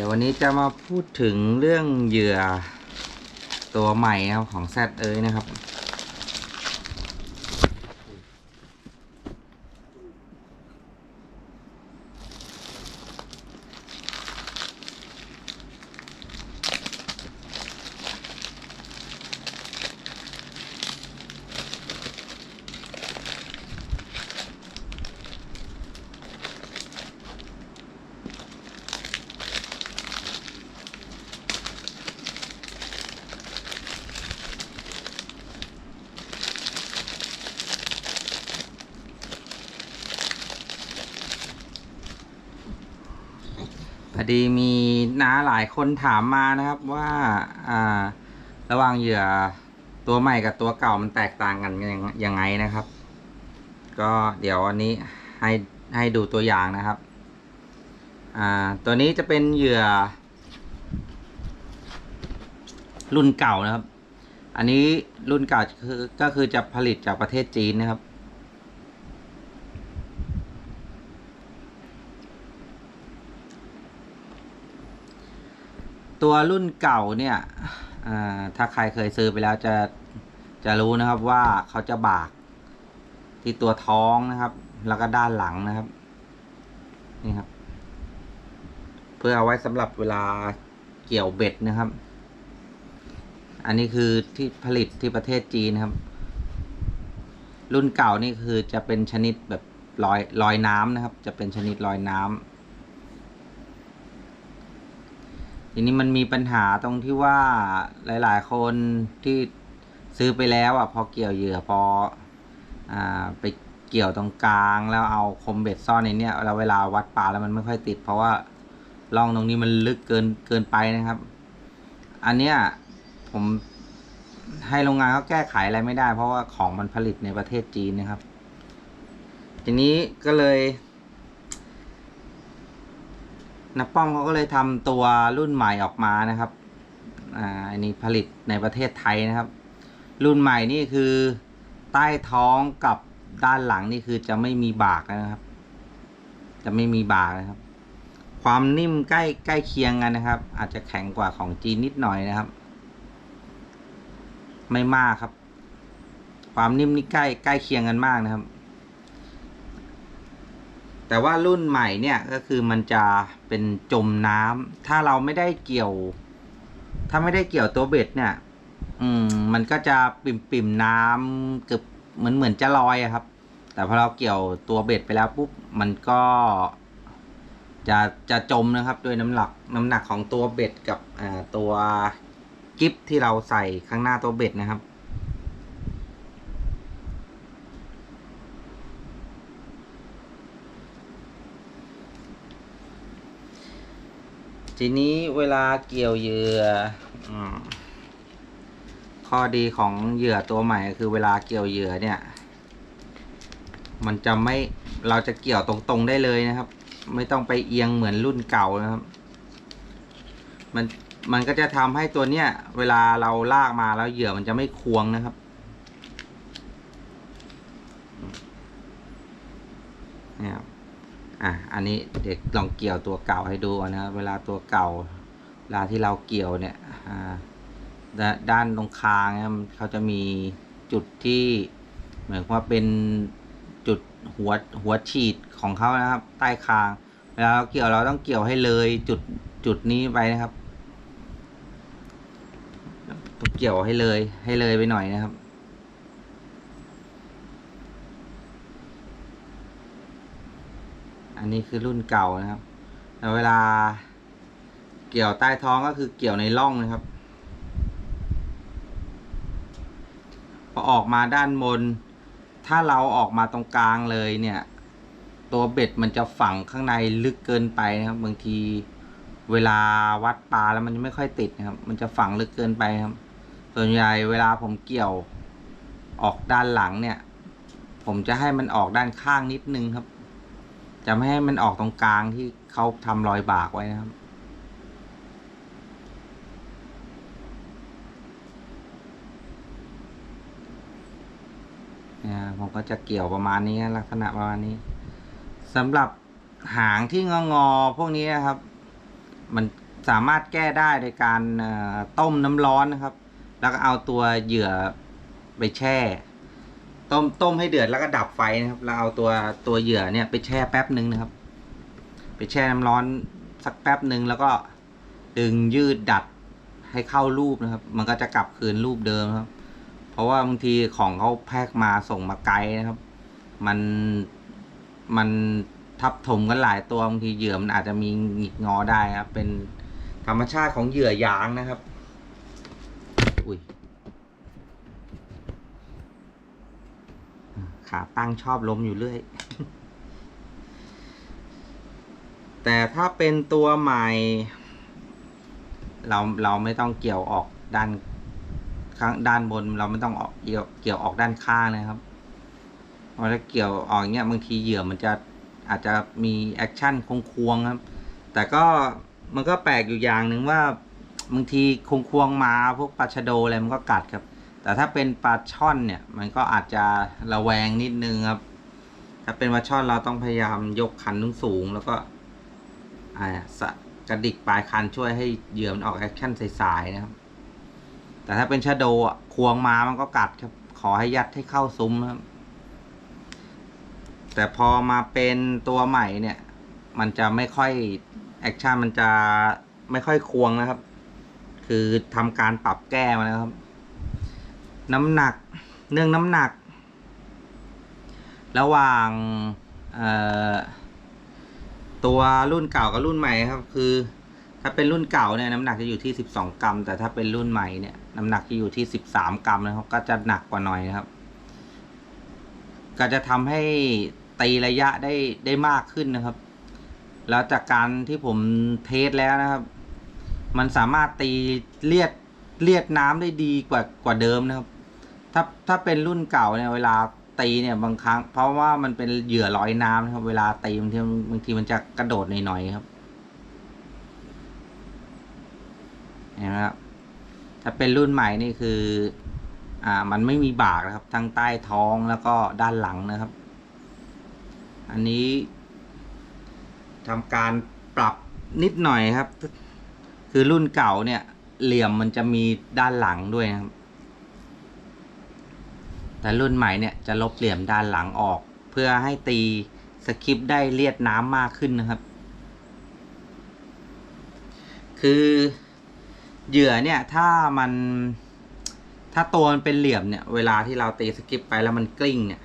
๋ย วันนี้จะมาพูดถึงเรื่องเหยื่อตัวใหม่นะครับของแซดเอ้ยนะครับ พ อดีมีน้าหลายคนถามมานะครับว่าอ่าระหว่างเหยื่อตัวใหม่กับตัวเก่ามันแตกต่างกันยังยังไงนะครับ ก็เดี๋ยววันนี้ให้ให้ดูตัวอย่างนะครับอ่าตัวนี้จะเป็นเหยื่อ รุ่นเก่านะครับ อันนี้รุ่นเก่าคือก็คือจะผลิตจากประเทศจีนนะครับ ตัวรุ่นเก่าเนี่ยอ่าถ้าใครเคยซื้อไปแล้วจะจะรู้นะครับว่าเขาจะบากที่ตัวท้องนะครับ แล้วก็ด้านหลังนะครับ นี่ครับ เพื่อเอาไว้สำหรับเวลาเกี่ยวเบ็ดนะครับ อันนี้คือที่ผลิตที่ประเทศจีนครับ รุ่นเก่านี่คือจะเป็นชนิดแบบลอยลอยน้ำนะครับ จะเป็นชนิดลอยน้ำ ทีนี้มันมีปัญหาตรงที่ว่าหลาย ๆ คนที่ซื้อไปแล้วอะพอเกี่ยวเหยื่อพออ่าไปเกี่ยวตรงกลางแล้วเอาคมเบ็ดซ่อนในเนี้ยเราเวลาวัดปลาแล้วมันไม่ค่อยติด เพราะว่าร่องตรงนี้มันลึกเกินเกินไปนะครับ อันเนี้ยผมให้โรงงานเขาแก้ไขอะไรไม่ได้ เพราะว่าของมันผลิตในประเทศจีนนะครับ ทีนี้ก็เลย นักป้องเขาก็เลยทำตัวรุ่นใหม่ออกมานะครับ อ่า อันนี้ผลิตในประเทศไทยนะครับ รุ่นใหม่นี่คือใต้ท้องกับด้านหลังนี่คือจะไม่มีบากนะครับ จะไม่มีบากนะครับ ความนิ่มใกล้ใกล้เคียงกันนะครับ อาจจะแข็งกว่าของจีนนิดหน่อยนะครับ ไม่มากครับ ความนิ่มนี่ใกล้ใกล้เคียงกันมากนะครับ แต่ว่ารุ่นใหม่เนี่ยก็คือมันจะเป็นจมน้ำถ้าเราไม่ได้เกี่ยว ถ้าไม่ได้เกี่ยวตัวเบ็ดเนี่ย อืม มันก็จะปิ่มปิ่มๆน้ำเกือบเหมือนเหมือนจะลอยครับ แต่พอเราเกี่ยวตัวเบ็ดไปแล้วปุ๊บมันก็ จะจะจมนะครับ ด้วยน้ำหนักน้ำหนักของตัวเบ็ดกับอ่าตัวกิฟที่เราใส่ข้างหน้าตัวเบ็ดนะครับ ทีนี้เวลาเกี่ยวเหยื่ออข้อดีของเหยื่อตัวใหม่คือเวลาเกี่ยวเหยื่อเนี่ย มันจะไม่เราจะเกี่ยวตรงๆได้เลยนะครับ ไม่ต้องไปเอียงเหมือนรุ่นเก่านะครับ มันมันก็จะทำให้ตัวเนี้ยเวลาเราลากมาแล้วเหยื่อมันจะไม่ควงนะครับเนี่ย อะอันนี้เด็กลองเกี่ยวตัวเก่าให้ดูนะครับเวลาตัวเก่าเวลาที่เราเกี่ยวเนี่ยอ่าด้านตรงคางเนี่ยเขาจะมีจุดที่เหมือนว่าเป็นจุดหัวหัวฉีดของเขานะครับ ใต้คาง เวลาเราเกี่ยวเราต้องเกี่ยวให้เลยจุดจุดนี้ไปนะครับ เกี่ยวให้เลยให้เลยไปหน่อยนะครับ อั นี้คือรุ่นเก่านะครับแล้วเวลาเกี่ยวใต้ท้องก็คือเกี่ยวในร่องนะครับ พอออกมาด้านบน ถ้าเราออกมาตรงกลางเลยเนี่ย ตัวเบ็ดมันจะฝังข้างในลึกเกินไปนะครับ บางทีเวลาวัดปลาแล้วมันจะไม่ค่อยติดนะครับ มันจะฝังลึกเกินไปครับ ส่วนใหญ่เวลาผมเกี่ยวออกด้านหลังเนี่ย ผมจะให้มันออกด้านข้างนิดนึงครับ จะไม่ให้มันออกตรงกลางที่เขาทำรอยบากไว้นะครับ เนี่ยผมก็จะเกี่ยวประมาณนี้ลักษณะประมาณนี้สำหรับหางที่งองอๆพวกนี้นะครับ มันสามารถแก้ได้โดยการต้มน้ำร้อนนะครับ แล้วก็เอาตัวเหยื่อไปแช่ ต้มต้มให้เดือดแล้วก็ดับไฟนะครับแล้วเอาตัวตัวเหยื่อเนี่ยไปแช่แป๊บหนึ่งนะครับ ไปแช่น้ำร้อนสักแป๊บหนึ่งแล้วก็ดึงยืดดัดให้เข้ารูปนะครับ มันก็จะกลับคืนรูปเดิมครับ เพราะว่าบางทีของเขาแพ็คมาส่งมาไกลนะครับ มันมันทับถมกันหลายตัวบางทีเหยื่อมันอาจจะมีหงิกงอได้ครับ เป็นธรรมชาติของเหยื่อยางนะครับ อุ้ย ขาตั้งชอบล้มอยู่เรื่อย แต่ถ้าเป็นตัวใหม่ เราเราไม่ต้องเกี่ยวออกด้านข้างด้านบน เราไม่ต้องออกเกี่ยวเกี่ยวออกด้านข้างนะครับเพราะถ้าเกี่ยวออกเงี้ยบางทีเหยื่อมันจะอาจจะมีแอคชั่นคงควงครับ แต่ก็มันก็แปลกอยู่อย่างหนึ่งว่าบางทีคงควงมาพวกปลาชะโดอะไรมันก็กัดครับ แต่ถ้าเป็นปลาช่อนเนี่ย มันก็อาจจะระแวงนิดนึงครับ ถ้าเป็นปลาช่อนเราต้องพยายามยกคันสูงแล้วก็กระดิกปลายคันช่วยให้เหยื่อมันออกแอคชั่นสายๆนะครับ แต่ถ้าเป็นชะโดอะควงมามันก็กัดครับ ขอให้ยัดให้เข้าซุ้มครับ แต่พอมาเป็นตัวใหม่เนี่ย มันจะไม่ค่อยแอคชั่นมันจะไม่ค่อยควงนะครับ คือทำการปรับแก้มาแล้วครับ น้ำหนัก เรื่องน้ำหนัก ระหว่างตัวรุ่นเก่ากับรุ่นใหม่ครับ คือ ถ้าเป็นรุ่นเก่าเนี่ยน้ำหนักจะอยู่ที่ 12 กรัม แต่ถ้าเป็นรุ่นใหม่เนี่ยน้ำหนักจะอยู่ที่ 13 กรัมนะครับ ก็จะหนักกว่าหน่อยนะครับ ก็จะทำให้ตีระยะได้ได้มากขึ้นนะครับ แล้วจากการที่ผมเทสแล้วนะครับ มันสามารถตีเลียดเลียดน้ำได้ดีกว่ากว่าเดิมนะครับ ถ้าถ้าเป็นรุ่นเก่าเนี่ยเวลาตีเนี่ยบางครั้ง เพราะว่ามันเป็นเหยื่อลอยน้ำนะครับ เวลาตีบางทีบางทีมันจะกระโดดหน่อยๆครับเห็นไหมครับถ้าเป็นรุ่นใหม่นี่คือ อ่า มันไม่มีบากนะครับ ทั้งใต้ท้องแล้วก็ด้านหลังนะครับ อันนี้ทำการปรับนิดหน่อยครับ คือรุ่นเก่าเนี่ย เหลี่ยมมันจะมีด้านหลังด้วยนะครับ แต่รุ่นใหม่เนี่ยจะลบเหลี่ยมด้านหลังออก เพื่อให้ตีสคริปได้เลียดน้ำมากขึ้นนะครับ คือเหยื่อเนี่ยถ้ามันถ้าตัวมันเป็นเหลี่ยมเนี่ยเวลาที่เราตีสกิปไปแล้วมันกลิ้งเนี่ย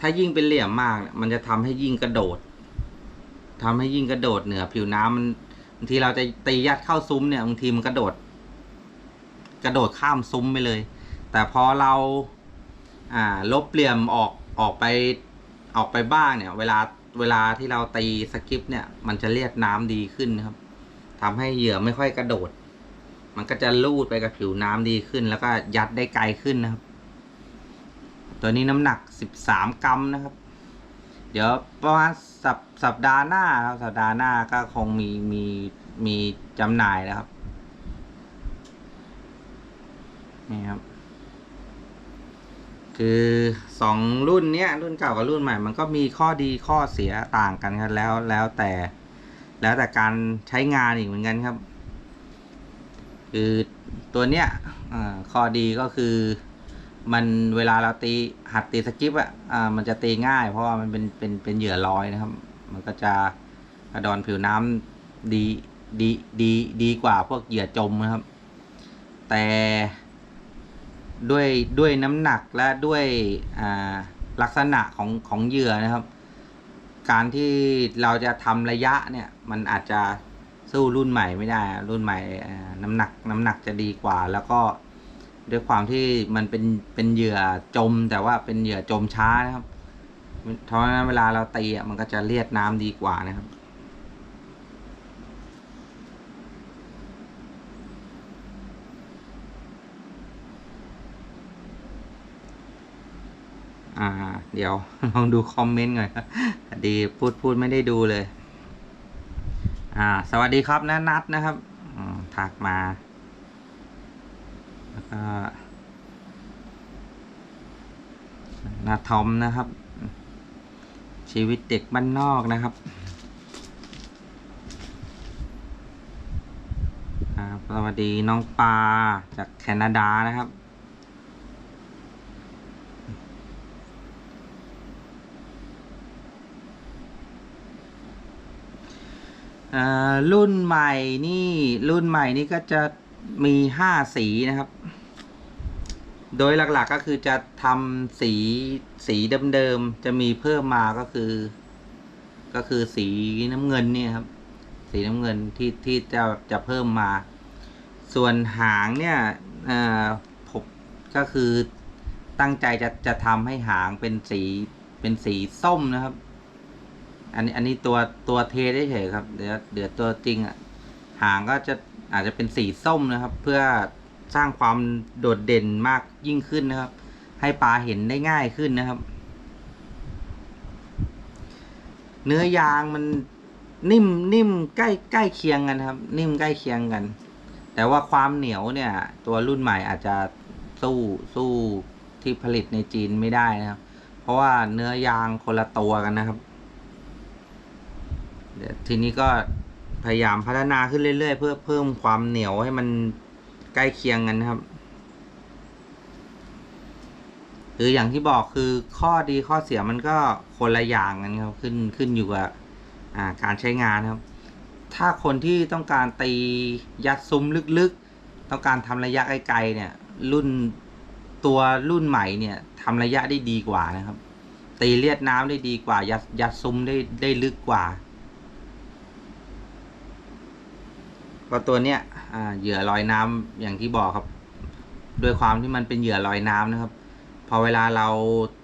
ถ้ายิ่งเป็นเหลี่ยมมากเนี่ยมันจะทำให้ยิ่งกระโดดทำให้ยิ่งกระโดดเหนือผิวน้ำมันบางทีเราจะตียัดเข้าซุ้มเนี่ยบางทีมันกระโดด กระโดดข้ามซุ้มไปเลย แต่พอเรา อ่าลบเหลี่ยมออกออกไปออกไปบ้างเนี่ย เวลาเวลาที่เราตีสกิปเนี่ย มันจะเลียดน้ำดีขึ้นครับทำให้เหยื่อไม่ค่อยกระโดด มันก็จะลูดไปกับผิวน้ำดีขึ้น แล้วก็ยัดได้ไกลขึ้นนะครับ ตัวนี้น้ำหนักสิบสามกรัมนะครับ เดี๋ยวประมาณสัปสัปดาห์หน้าครับสัปดาห์หน้าก็คงมีมีมีจำหน่ายแล้วครับนี่ครับ คือสองรุ่นเนี้ยรุ่นเก่ากับรุ่นใหม่ มันก็มีข้อดีข้อเสียต่างกันครับแล้วแล้วแต่ แล้วแต่การใช้งานอีกเหมือนกันครับ คือตัวเนี้ยข้อดีก็คือมันเวลาเราตีหัดตีสกิปอะอ่ามันจะตีง่าย เพราะว่ามันเป็นเป็นเป็นเหยื่อลอยนะครับ มันก็จะกระดอนผิวน้ำดีดีดีดีกว่าพวกเหยื่อจมนะครับ แต่ ด้วยด้วยน้ำหนักและด้วยลักษณะของของเหยื่อนะครับ การที่เราจะทำระยะเนี่ย มันอาจจะสู้รุ่นใหม่ไม่ได้ รุ่นใหม่น้ำหนักน้ำหนักจะดีกว่า แล้วก็ด้วยความที่มันเป็นเป็นเหยื่อจม แต่ว่าเป็นเหยื่อจมช้านะครับเพราะฉะนั้นเวลาเราตีมันก็จะเลียดน้ำดีกว่านะครับ อ่า เดี๋ยวลองดูคอมเมนต์หน่อยครับดีพูดพูดไม่ได้ดูเลย อ่า สวัสดีครับนะนัดนะครับถักมา แล้วก็นาทอมนะครับ ชีวิตเด็กบ้านนอกนะครับครับสวัสดีน้องปลาจากแคนาดานะครับ รุ่นใหม่นี่รุ่นใหม่นี่ก็จะมีห้าสีนะครับ โดยหลักๆก็คือจะทำสีสีเดิมๆจะมีเพิ่มมาก็คือ ก็คือสีน้ำเงินเนี่ยครับ สีน้ำเงินที่ที่จะจะเพิ่มมา ส่วนหางเนี่ยอ่าผมก็คือตั้งใจจะจะทำให้หางเป็นสีเป็นสีส้มนะครับ อันนี้อันนี้ตัวตัวเทได้เฉยครับ เดี๋ยวเดี๋ยวตัวจริงอะหางก็จะอาจจะเป็นสีส้มนะครับ เพื่อสร้างความโดดเด่นมากยิ่งขึ้นนะครับ ให้ปลาเห็นได้ง่ายขึ้นนะครับ เนื้อยางมันนิ่มนิ่มใกล้ใกล้เคียงกันครับ นิ่มใกล้เคียงกัน แต่ว่าความเหนียวเนี่ย ตัวรุ่นใหม่อาจจะสู้สู้ที่ผลิตในจีนไม่ได้นะครับ เพราะว่าเนื้อยางคนละตัวกันนะครับ เดี๋ยวทีนี้ก็พยายามพัฒนาขึ้นเรื่อยๆ เพื่อเพิ่มความเหนียวให้มันใกล้เคียงกันนะครับหรืออย่างที่บอกคือข้อดีข้อเสียมันก็คนละอย่างกันครับขึ้นขึ้นอยู่กับาการใช้งานครับ ถ้าคนที่ต้องการตียัดซุ้มลึกๆ ต้องการทำระยะไกลๆเนี่ย รุ่นตัวรุ่นใหม่เนี่ยทำระยะได้ดีกว่านะครับ ตีเลียดน้ำได้ดีกว่า ยัดยัดซุ้มได้ได้ลึกกว่า ก็ตัวเนี้ยเหยื่อลอยน้ำอย่างที่บอกครับ ด้วยความที่มันเป็นเหยื่อลอยน้ำนะครับ พอเวลาเรา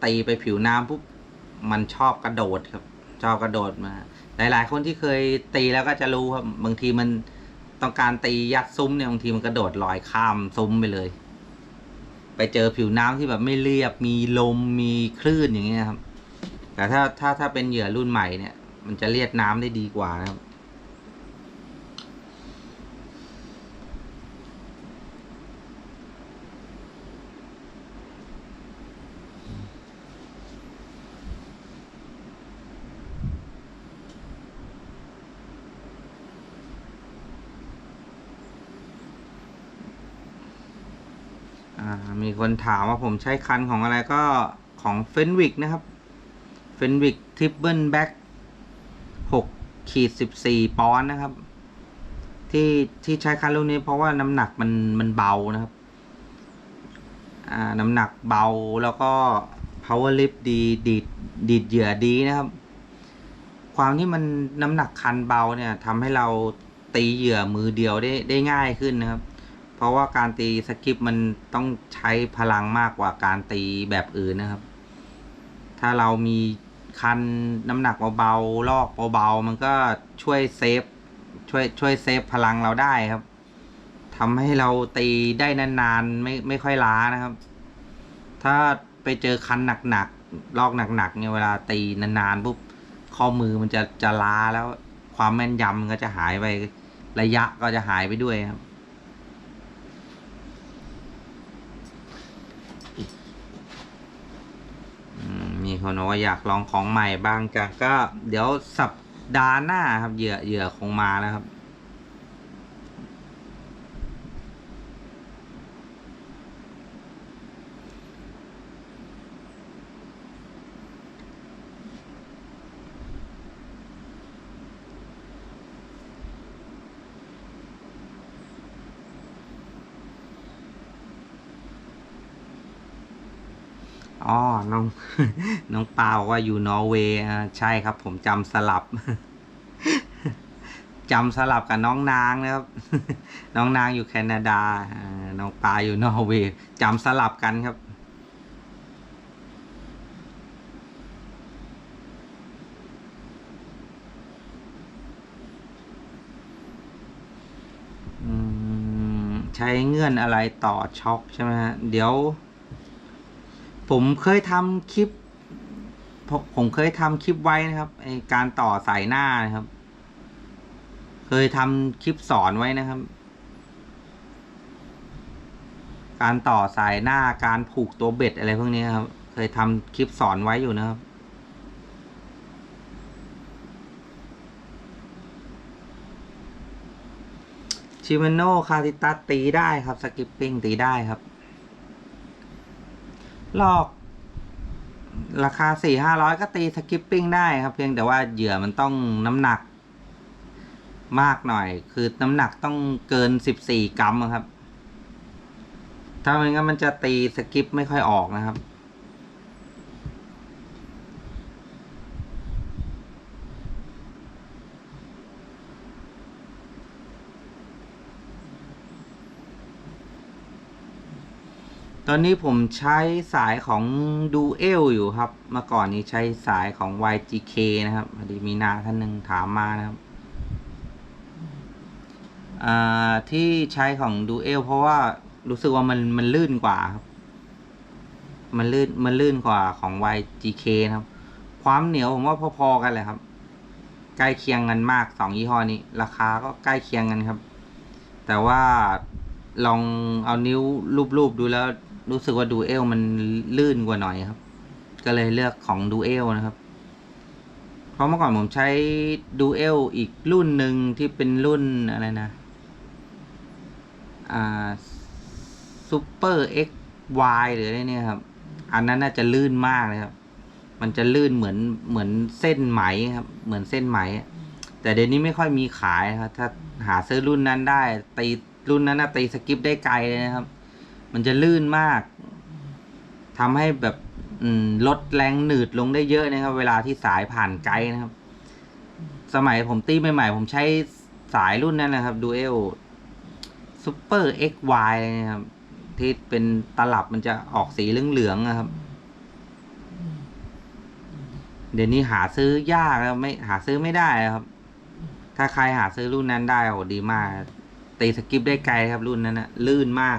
ตีไปผิวน้ำปุ๊บมันชอบกระโดดครับ ชอบกระโดดมา หลาย ๆ คนที่เคยตีแล้วก็จะรู้ครับบางทีมันต้องการตียัดซุ้มเนี่ยบางทีมันกระโดดลอยข้ามซุ้มไปเลย ไปเจอผิวน้ำที่แบบไม่เรียบมีลมมีคลื่นอย่างเงี้ยครับ แต่ถ้าถ้าถ้าเป็นเหยื่อรุ่นใหม่เนี่ย มันจะเลียดน้ำได้ดีกว่านะครับ อ่า มีคนถามว่าผมใช้คันของอะไรก็ของเฟนวิกนะครับเฟนวิกทริปเปิลแบ็กหกขีดสิบสี่ปอนด์นะครับ ที่ที่ใช้คันรุ่นนี้เพราะว่าน้ำหนักมันมันเบานะครับ อ่าน้ำหนักเบาแล้วก็ power lift ดีดีดดีดเหยื่อดีนะครับ ความที่มันน้ำหนักคันเบาเนี่ยทำให้เราตีเหยื่อมือเดียวได้ได้ง่ายขึ้นนะครับ เพราะว่าการตีสกิปมันต้องใช้พลังมากกว่าการตีแบบอื่นนะครับ ถ้าเรามีคันน้ำหนักเบาๆลอกเบาๆมันก็ช่วยเซฟช่วยช่วยเซฟพลังเราได้ครับทำให้เราตีได้นานๆไม่ไม่ค่อยล้านะครับ ถ้าไปเจอคันหนักๆลอกหนักๆเนี่ยเวลาตีนานๆปุ๊บข้อมือมันจะจะล้าแล้วความแม่นยำมันก็จะหายไประยะก็จะหายไปด้วยครับ อื มมีคนว่าอยากลองของใหม่บ้างจ้ะก็เดี๋ยวสัปดาห์หน้าครับเหยื่อเหยื่อคงมาแล้วครับ อ๋อ น้อง น้องปาบอกว่าอยู่นอร์เวย์ใช่ครับ ผมจำสลับจำสลับกับน้องนางนะครับ น้องนางอยู่แคนาดา น้องปลาอยู่นอร์เวย์จำสลับกันครับ ใช้เงื่อนอะไรต่อช็อคใช่ไหมฮะ เดี๋ยว ผมเคยทำคลิป ผมเคยทำคลิปไว้นะครับไอการต่อสายหน้านะครับ เคยทำคลิปสอนไว้นะครับ การต่อสายหน้าการผูกตัวเบ็ดอะไรพวกนี้ครับ เคยทำคลิปสอนไว้อยู่นะครับชิม a โนคาติตัสตีได้ครับ สกิปปิ้งตีได้ครับ ลอก ราคาสี่ห้าร้อยก็ตีสกิปปิ้งได้ครับ เพียงแต่ว่าเหยื่อมันต้องน้ำหนัก มากหน่อย คือน้ำหนักต้องเกินสิบสี่กรัมครับ ถ้าไม่งั้นมันจะตีสกิปไม่ค่อยออกนะครับ ตอนนี้ผมใช้สายของดูเอลอยู่ครับ เมื่อก่อนนี้ใช้สายของ YGK นะครับพอดีมีนาท่านหนึ่งถามมานะครับอ่าที่ใช้ของดูเอลเพราะว่ารู้สึกว่ามันมันลื่นกว่าครับ มันลื่นมันลื่นกว่าของ YGK นะครับ ความเหนียวผมว่าพอๆกันเลยครับ ใกล้เคียงกันมากสองยี่ห้อนี้ ราคาก็ใกล้เคียงกันครับ แต่ว่าลองเอานิ้วรูปๆดูแล้ว รู้สึกว่าดูเอลมันลื่นกว่าหน่อยครับ ก็เลยเลือกของดูเอลนะครับ เพราะเมื่อก่อนผมใช้ดูเอลอีกรุ่นหนึ่งที่เป็นรุ่นอะไรนะ อ่าซูเปอร์เอ็กวหรืออะไรเนี่ยครับ อันนั้นน่าจะลื่นมากเลยครับ มันจะลื่นเหมือนเหมือนเส้นไหมครับ เหมือนเส้นไหม แต่เดี๋ยวนี้ไม่ค่อยมีขายครับ ถ้าหาซื้อรุ่นนั้นได้ตีรุ่นนั้นนะตีสกิปได้ไกลเลยนะครับ มันจะลื่นมากทำให้แบบอืลดแรงหนืดลงได้เยอะนะครับ เวลาที่สายผ่านไกลนะครับ สมัยผมตีใหม่ๆผมใช้สายรุ่นนั้นนะครับดูเอลซูเปอร์เอ็กวายนะครับ ที่เป็นตลับมันจะออกสีเหลืองๆนะครับ เดี๋ยวนี้หาซื้อยากแล้วไม่หาซื้อไม่ได้ครับ ถ้าใครหาซื้อรุ่นนั้นได้โอ้ดีมากตีสกิปได้ไกลครับรุ่นนั้นนะลื่นมาก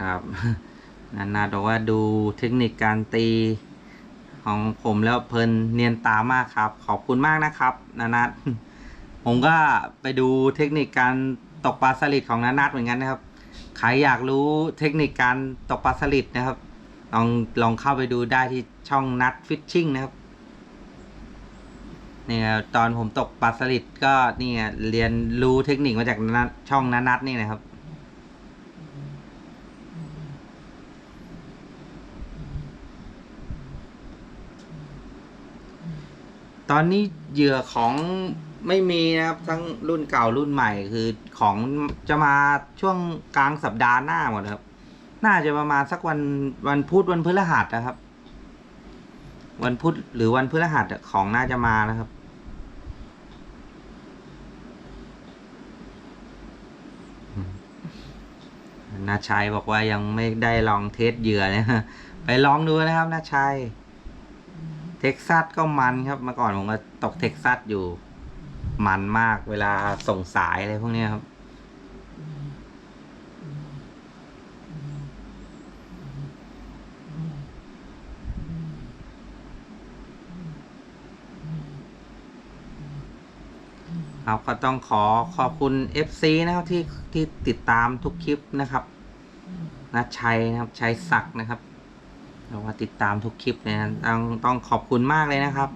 ครับนันนาบอกว่าดูเทคนิคการตีของผมแล้วเพลินเนียนตามากครับ ขอบคุณมากนะครับนานัทผมก็ไปดูเทคนิคการตกปลาสลิดของนานัทเหมือนกันนะครับใครอยากรู้เทคนิคการตกปลาสลิดนะครับ ลองลองเข้าไปดูได้ที่ช่องนัทฟิชชิ่งนะครับเนี่ยตอนผมตกปลาสลิดก็นี่เรียนรู้เทคนิคมาจากช่องนัทนี่นะครับ ตอนนี้เหยื่อของไม่มีนะครับ ทั้งรุ่นเก่ารุ่นใหม่คือของจะมาช่วงกลางสัปดาห์หน้าหมดครับ น่าจะประมาณสักวันวันพุธวันพฤหัสนะครับ วันพุธหรือวันพฤหัสของน่าจะมานะครับนาชัยบอกว่ายังไม่ได้ลองเทสเหยื่อเนี่ยไปลองดูนะครับนาชัย เท็กซัสก็มันครับเมื่อก่อนผมก็ตกเท็กซัสอยู่ มันมากเวลาส่งสายอะไรพวกนี้ครับ ครับก็ต้องขอขอบคุณ FC นะครับที่ที่ติดตามทุกคลิปนะครับนัชัยนะครับชัยศักดิ์นะครับ เราว่าติดตามทุกคลิปเลยนะต้องต้องขอบคุณมากเลยนะครับ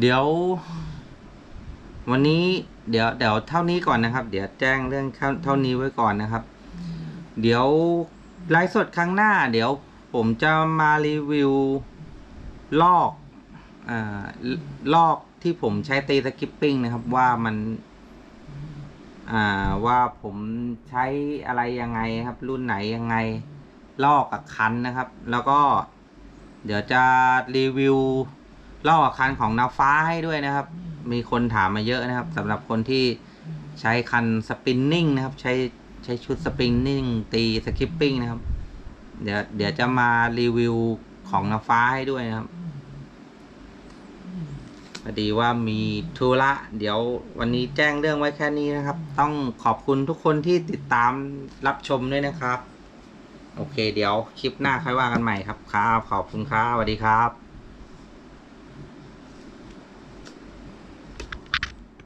เดี๋ยว วันนี้เดี๋ยวเดี๋ยวเท่านี้ก่อนนะครับ เดี๋ยวแจ้งเรื่องเท่าเท่านี้ไว้ก่อนนะครับ เดี๋ยวไลฟ์สดครั้งหน้า เดี๋ยวผมจะมารีวิวลอกอ่าลอกที่ผมใช้ตีสกิปปิ้งนะครับ ว่ามัน อ่าว่าผมใช้อะไรยังไงครับ รุ่นไหนยังไง ลอกกับคันนะครับ แล้วก็ เดี๋ยวจะรีวิวลอกกับคันของนาฟ้าให้ด้วยนะครับ มีคนถามมาเยอะนะครับสำหรับคนที่ใช้คันสปินนิ่งนะครับ ใช้ใช้ชุดสปริงนิ่งตีสคิปปิ้งนะครับ เดี๋ยวเดี๋ยวจะมารีวิวของนาฟ้าให้ด้วยนะครับ พอดีว่ามีธุระเดี๋ยววันนี้แจ้งเรื่องไว้แค่นี้นะครับ ต้องขอบคุณทุกคนที่ติดตามรับชมด้วยนะครับ โอเค เดี๋ยวคลิปหน้าค่อยว่ากันใหม่ครับครับขอบคุณครับสวัสดีครับ